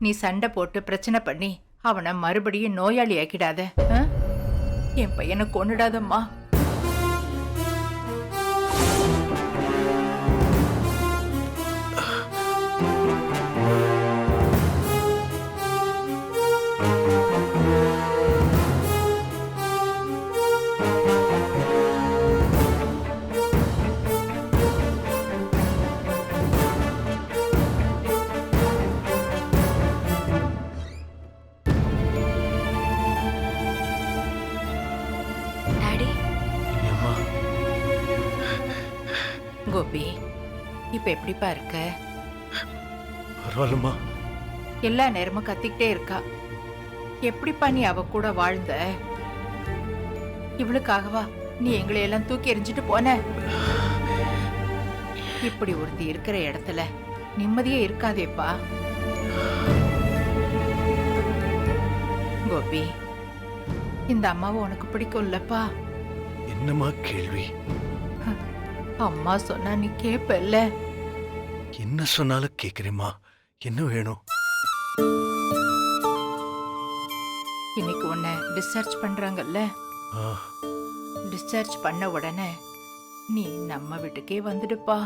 நீ சண்டை போட்டு பிரச்சனை பண்ணி அவனை மறுபடியும் நோயாளி ஆக்கிடாத ஆ? என் பையனை கொன்னுடாதம்மா you கோபி இப்ப எப்படிப்பா இருக்க? பரவாயில்லம்மா. எல்லா நேரமும் கத்திக்கிட்டே இருக்கா. எப்படிப்பா நீ அவ கூட வாழ்ந்த? இவளுக்காகவா நீ எங்களை எல்லாம் தூக்கி எறிஞ்சிட்டு போன? இப்படி ஒருத்தி இருக்கிற இடத்துல நிம்மதியே இருக்காதேப்பா. கோபி இந்த அம்மாவை உனக்கு பிடிக்கும்லப்பா? என்னம்மா கேள்வி? அம்மா சொன்னா நீ கேப்பல்ல. என்ன சொன்னாலும் கேக்குறேம்மா. என்ன வேணும்? இன்னைக்கு உன்னை டிஸ்சார்ஜ் பண்றாங்கல்ல. டிஸ்சார்ஜ் பண்ண உடனே நீ நம்ம வீட்டுக்கே வந்துடுப்பா.